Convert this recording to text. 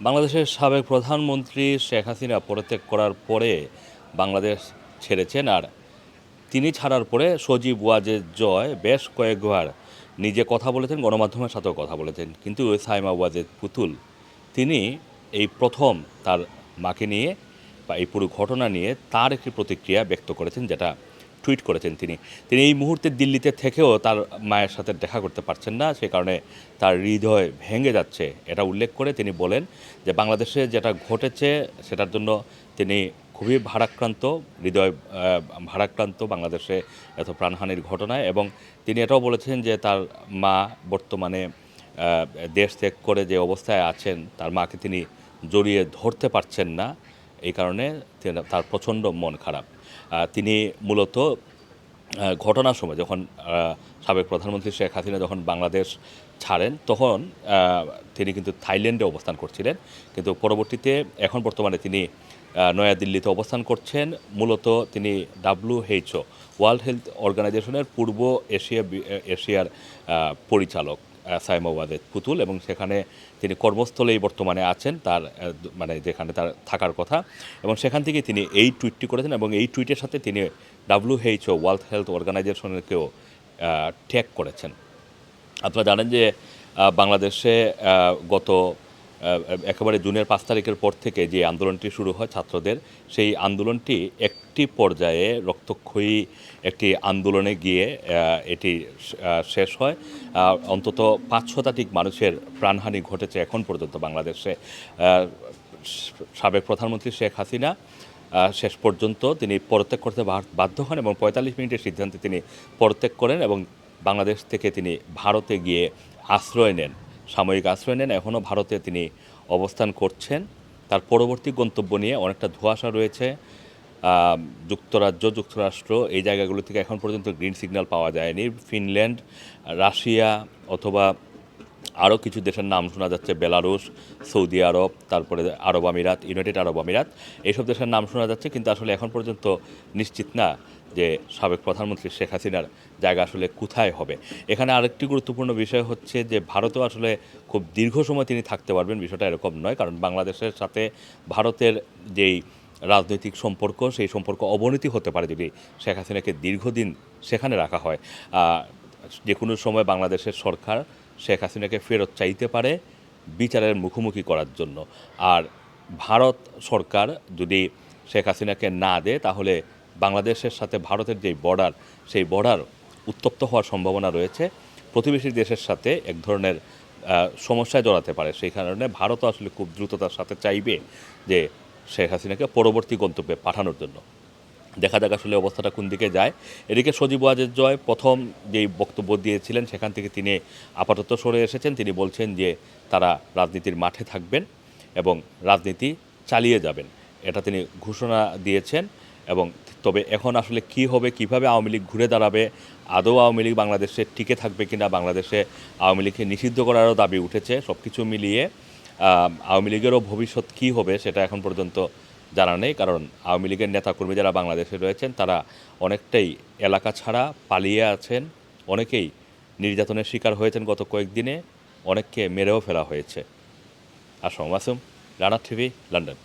বাংলাদেশের সাবেক প্রধানমন্ত্রী শেখ হাসিনা পদত্যাগ করার পরে বাংলাদেশ ছেড়েছেন আর তিনি ছাড়ার পরে সজীব ওয়াজেদ জয় বেশ কয়েকবার নিজে কথা বলেছেন, গণমাধ্যমের সাথেও কথা বলেছেন। কিন্তু সাইমা ওয়াজেদ পুতুল, তিনি এই প্রথম তার মাকে নিয়ে বা এই পুরো ঘটনা নিয়ে তার একটি প্রতিক্রিয়া ব্যক্ত করেছেন যেটা টুইট করেছেন তিনি। তিনি এই মুহূর্তে দিল্লিতে থেকেও তার মায়ের সাথে দেখা করতে পারছেন না, সে কারণে তার হৃদয় ভেঙে যাচ্ছে এটা উল্লেখ করে তিনি বলেন যে বাংলাদেশে যেটা ঘটেছে সেটার জন্য তিনি খুবই ভারাক্রান্ত, হৃদয় ভারাক্রান্ত বাংলাদেশে এত প্রাণহানির ঘটনায় এবং তিনি এটাও বলেছেন যে তার মা বর্তমানে দেশ ত্যাগ করে যে অবস্থায় আছেন তার মাকে তিনি জড়িয়ে ধরতে পারছেন না। এই কারণে তার প্রচণ্ড মন খারাপ। তিনি মূলত ঘটনার সময় যখন সাবেক প্রধানমন্ত্রী শেখ হাসিনা যখন বাংলাদেশ ছাড়েন, তখন তিনি কিন্তু থাইল্যান্ডে অবস্থান করছিলেন। কিন্তু পরবর্তীতে এখন বর্তমানে তিনি নয়াদিল্লিতে অবস্থান করছেন। মূলত তিনি ডাব্লিউএইচও ওয়ার্ল্ড হেলথ অর্গানাইজেশনের পূর্ব এশিয়া এশিয়ার পরিচালক। সাইমা ওয়াজেদ পুতুল এবং সেখানে তিনি কর্মস্থলেই বর্তমানে আছেন, তার মানে যেখানে তার থাকার কথা। এবং সেখান থেকে তিনি এই টুইটটি করেছেন এবং এই টুইটের সাথে তিনি ডাব্লিউএইচও ওয়ার্ল্ড হেলথ অর্গানাইজেশনকেও ট্যাগ করেছেন। আপনারা জানেন যে বাংলাদেশে গত একেবারে জুনের পাঁচ তারিখের পর থেকে যে আন্দোলনটি শুরু হয় ছাত্রদের, সেই আন্দোলনটি একটি পর্যায়ে রক্তক্ষয়ী একটি আন্দোলনে গিয়ে এটি শেষ হয়। অন্তত পাঁচ শতাধিক মানুষের প্রাণহানি ঘটেছে এখন পর্যন্ত বাংলাদেশে। সাবেক প্রধানমন্ত্রী শেখ হাসিনা শেষ পর্যন্ত তিনি পদত্যাগ করতে বাধ্য হন এবং পঁয়তাল্লিশ মিনিটের সিদ্ধান্তে তিনি পদত্যাগ করেন এবং বাংলাদেশ থেকে তিনি ভারতে গিয়ে আশ্রয় নেন। সাময়িক আশ্রয় নেন। এখনও ভারতে তিনি অবস্থান করছেন। তার পরবর্তী গন্তব্য নিয়ে অনেকটা ধোঁয়াশা রয়েছে। যুক্তরাজ্য, যুক্তরাষ্ট্র, এই জায়গাগুলো থেকে এখন পর্যন্ত গ্রিন সিগন্যাল পাওয়া যায়নি। ফিনল্যান্ড, রাশিয়া অথবা আরও কিছু দেশের নাম শোনা যাচ্ছে। বেলারুশ, সৌদি আরব, তারপরে আরব আমিরাত, ইউনাইটেড আরব আমিরাত। এইসব দেশের নাম শোনা যাচ্ছে, কিন্তু আসলে এখন পর্যন্ত নিশ্চিত না। যে সাবেক প্রধানমন্ত্রী শেখ হাসিনার জায়গা আসলে কোথায় হবে? এখানে আরেকটি গুরুত্বপূর্ণ বিষয় হচ্ছে যে ভারতও আসলে খুব দীর্ঘ সময় তিনি থাকতে পারবেন, বিষয়টা এরকম নয়। কারণ বাংলাদেশের সাথে ভারতের যেই রাজনৈতিক সম্পর্ক, সেই সম্পর্ক অবনতি হতে পারে যদি শেখ হাসিনাকে দীর্ঘদিন সেখানে রাখা হয়। যে কোনো সময় বাংলাদেশের সরকার শেখ হাসিনাকে ফেরত চাইতে পারে বিচারের মুখোমুখি করার জন্য। আর ভারত সরকার যদি শেখ হাসিনাকে না দেয়, তাহলে বাংলাদেশের সাথে ভারতের যে বর্ডার সেই বর্ডার উত্তপ্ত হওয়ার সম্ভাবনা রয়েছে। প্রতিবেশী দেশের সাথে এক ধরনের সমস্যায় জড়াতে পারে। সেই কারণে ভারতও আসলে খুব দ্রুততার সাথে চাইবে যে শেখ হাসিনাকে পরবর্তী গন্তব্যে পাঠানোর জন্য। দেখা যাক আসলে অবস্থাটা কোন দিকে যায়। এদিকে সজীব ওয়াজেদ জয় প্রথম যেই বক্তব্য দিয়েছিলেন, সেখান থেকে তিনি আপাতত সরে এসেছেন। তিনি বলছেন যে তারা রাজনীতির মাঠে থাকবেন এবং রাজনীতি চালিয়ে যাবেন। এটা তিনি ঘোষণা দিয়েছেন। এবং তবে এখন আসলে কি হবে, কীভাবে আওয়ামী লীগ ঘুরে দাঁড়াবে, আদৌ আওয়ামী লীগ বাংলাদেশে টিকে থাকবে কিনা, বাংলাদেশে আওয়ামী লীগকে নিষিদ্ধ করারও দাবি উঠেছে সব কিছু মিলিয়ে আওয়ামী লীগেরও ভবিষ্যৎ কী হবে সেটা এখন পর্যন্ত জানা নেই, কারণ আওয়ামী লীগের নেতাকর্মী যারা বাংলাদেশে রয়েছেন, তারা অনেকটাই এলাকা ছাড়া পালিয়ে আছেন, অনেকেই নির্যাতনের শিকার হয়েছেন গত কয়েকদিনে, অনেককে মেরেও ফেলা হয়েছে। Assam Masum Rana TV, London.